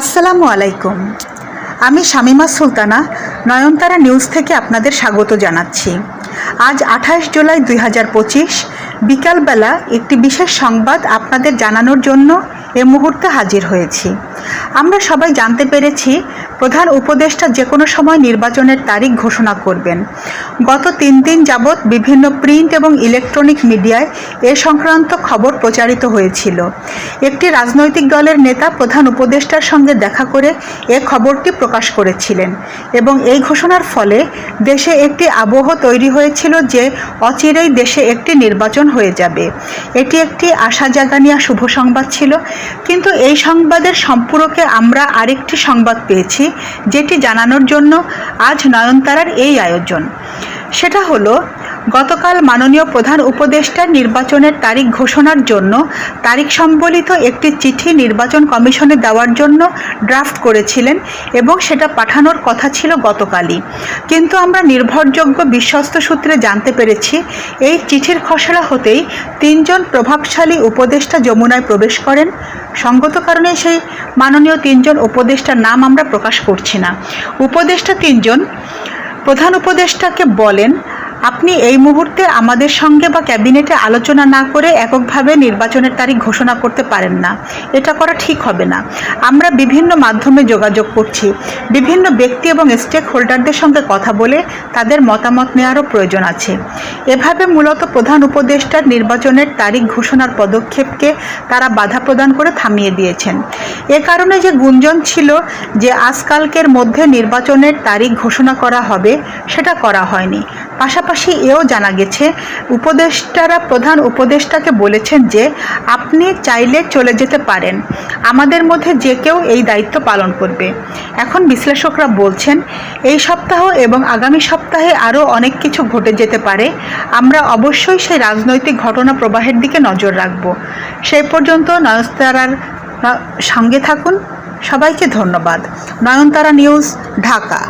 আসসালামু আলাইকুম। আমি শামিমা সুলতানা, নয়নতারা নিউজ থেকে আপনাদের স্বাগত জানাচ্ছি। আজ আঠাশ জুলাই দুই হাজার পঁচিশ, বিকালবেলা একটি বিশেষ সংবাদ আপনাদের জানানোর জন্য এ মুহূর্তে হাজির হয়েছি। আমরা সবাই জানতে পেরেছি, প্রধান উপদেষ্টা যে কোনো সময় নির্বাচনের তারিখ ঘোষণা করবেন। গত তিন দিন যাবৎ বিভিন্ন প্রিন্ট এবং ইলেকট্রনিক মিডিয়ায় এ সংক্রান্ত খবর প্রচারিত হয়েছিল। একটি রাজনৈতিক দলের নেতা প্রধান উপদেষ্টার সঙ্গে দেখা করে এ খবরটি প্রকাশ করেছিলেন এবং এই ঘোষণার ফলে দেশে একটি আবহ তৈরি হয়েছিল যে অচিরেই দেশে একটি নির্বাচন হয়ে যাবে। এটি একটি আশা জাগানিয়া শুভ সংবাদ ছিল। কিন্তু এই সংবাদের সম্পূরকে আমরা আরেকটি সংবাদ পেয়েছি, যেটি জানানোর জন্য আজ নয়নতারার এই আয়োজন। সেটা হলো গতকাল মাননীয় প্রধান উপদেষ্টার নির্বাচনের তারিখ ঘোষণার জন্য তারিখ সম্বলিত একটি চিঠি নির্বাচন কমিশনে দেওয়ার জন্য ড্রাফট করেছিলেন এবং সেটা পাঠানোর কথা ছিল গতকালই। কিন্তু আমরা নির্ভরযোগ্য বিশ্বস্ত সূত্রে জানতে পেরেছি, এই চিঠির খসড়া হতেই তিনজন প্রভাবশালী উপদেষ্টা যমুনায় প্রবেশ করেন। সঙ্গত কারণে সেই মাননীয় তিনজন উপদেষ্টার নাম আমরা প্রকাশ করছি না। উপদেষ্টা তিনজন, প্রধান উপদেষ্টাকে বলেন আপনি এই মুহূর্তে আমাদের সঙ্গে বা ক্যাবিনেটে আলোচনা না করে এককভাবে নির্বাচনের তারিখ ঘোষণা করতে পারেন না। এটা করা ঠিক হবে না। আমরা বিভিন্ন মাধ্যমে যোগাযোগ করছি। বিভিন্ন ব্যক্তি এবং স্টেক হোল্ডারদের সঙ্গে কথা বলে তাদের মতামত নেওয়ারও প্রয়োজন আছে। এভাবে মূলত প্রধান উপদেষ্টার নির্বাচনের তারিখ ঘোষণার পদক্ষেপকে তারা বাধা প্রদান করে থামিয়ে দিয়েছেন। এ কারণে যে গুঞ্জন ছিল যে আজকালকের মধ্যে নির্বাচনের তারিখ ঘোষণা করা হবে, সেটা করা হয়নি। পাশাপাশি এও জানা গেছে, উপদেষ্টারা, প্রধান উপদেষ্টাকে বলেছেন যে, আপনি চাইলে চলে যেতে পারেন। আমাদের মধ্যে যে কেউ এই দায়িত্ব পালন করবে। এখন বিশ্লেষকরা বলছেন, এই সপ্তাহ এবং আগামী সপ্তাহে আরও অনেক কিছু ঘটে যেতে পারে। আমরা অবশ্যই সেই রাজনৈতিক ঘটনা প্রবাহের দিকে নজর রাখব। সেই পর্যন্ত নয়নতারার সঙ্গে থাকুন। সবাইকে ধন্যবাদ। নয়নতারা নিউজ, ঢাকা।